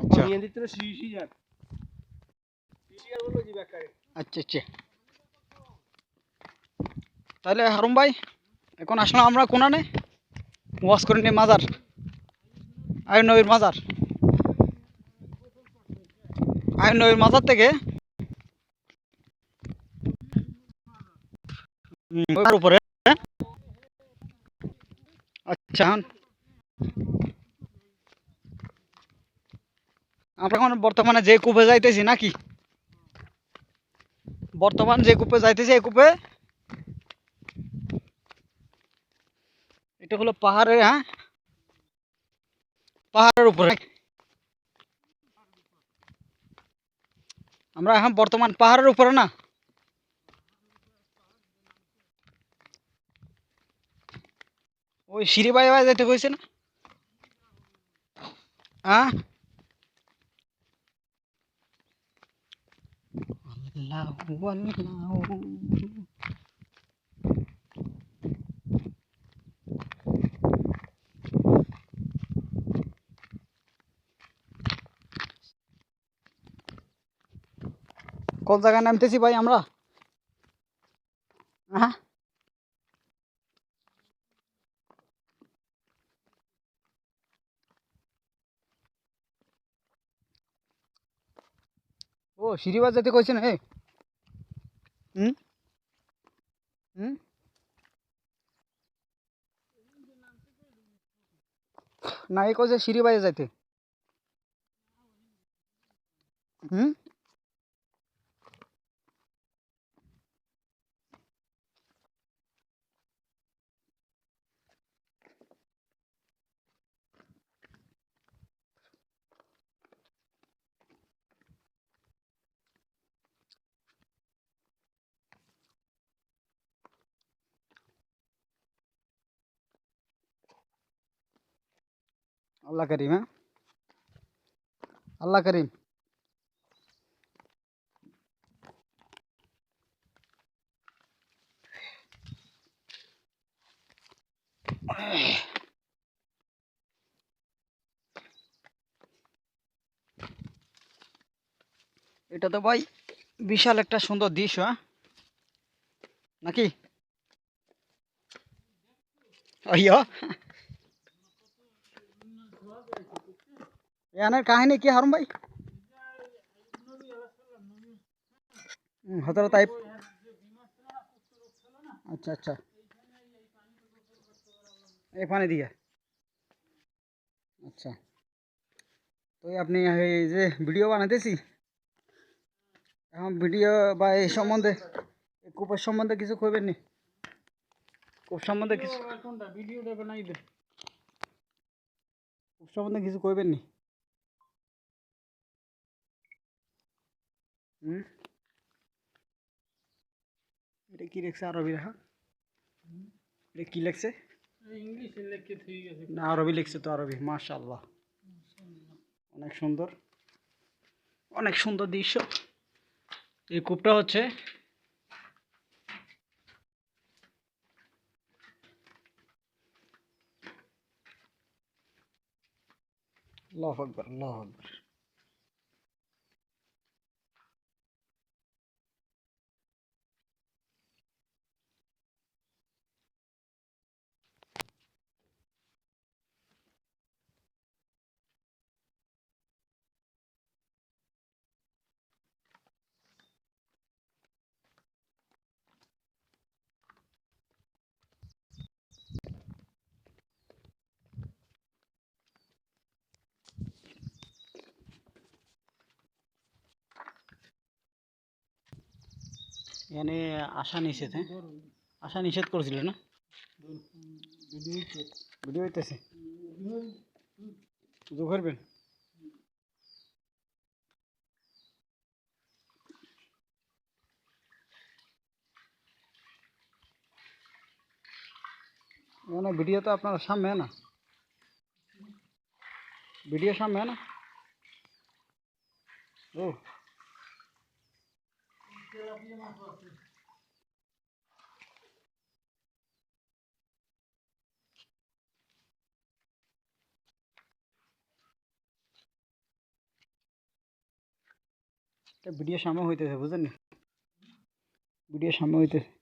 আচ্ছা। আচ্ছা আচ্ছা। তাহলে হারুম ভাই এখন আসলাম আমরা কোনানে। ওয়াশ করে নিয়ে মাজার। আয়ন নবীর মাজার। আয়ন নবীর মাজার থেকে উপরে। আচ্ছা আমরা এখন বর্তমানে যে কূপে যাইতেছি নাকি? বর্তমান যে কূপে যাইতেছি, এই কূপে? এটা হলো পাহাড়ে হ্যাঁ? পাহাড়ের উপরে। আমরা এখন বর্তমান পাহাড়ের উপরে না? ওই সিঁড়ি বাই বাই যেতে কইছে না? হ্যাঁ? আল্লাহু আল্লাহু কোন জায়গায় নামতেছি ভাই আমরা হ্যাঁ ও সিঁড়িবাজ যেতে কইছেন হে হুম? হুম? না এ কইছে সিঁড়িবাজে যাইতে হুম? আল্লাহ করিম হ্যাঁ? আল্লাহ করিম। এটা তো ভাই বিশাল একটা সুন্দর দৃশ্য হ্যাঁ? নাকি? আইয়া। এখানের কাহিনী কি হারুম ভাই? হতরা তাই। আচ্ছা আচ্ছা। এই পানি দিয়ে। আচ্ছা। তো আপনি এই যে ভিডিও বানাইতেছি এখন ভিডিও বা এই সম্বন্ধে কূপের সম্বন্ধে কিছু কইবেন নি? কূপ সম্বন্ধে কিছু কোনটা ভিডিওটা বানাই দে। কূপ সম্বন্ধে কিছু কইবেন নি? হুম? এটা কি লেখছে আরবি? লেখা এটা কি লেখছে? ইংলিশে লিখে ঠিক আছে। না আরবি লিখছে তো আরবি। মাশাআল্লাহ। অনেক সুন্দর। অনেক সুন্দর দৃশ্য। এই কূপটা হচ্ছে আল্লাহ আকবর আল্লাহ আকবর। এখানে আশা নিষেধ হ্যাঁ? আশা নিষেধ করেছিল না? ভিডিও হইতেছে। করবেন? মানে ভিডিও তো আপনার সামনে হ্যাঁ না? ভিডিও সামনে হ্যাঁ না? ও। ভিডিও সামনে হইতেছে বুঝলেন? ভিডিও সামনে হইতেছে।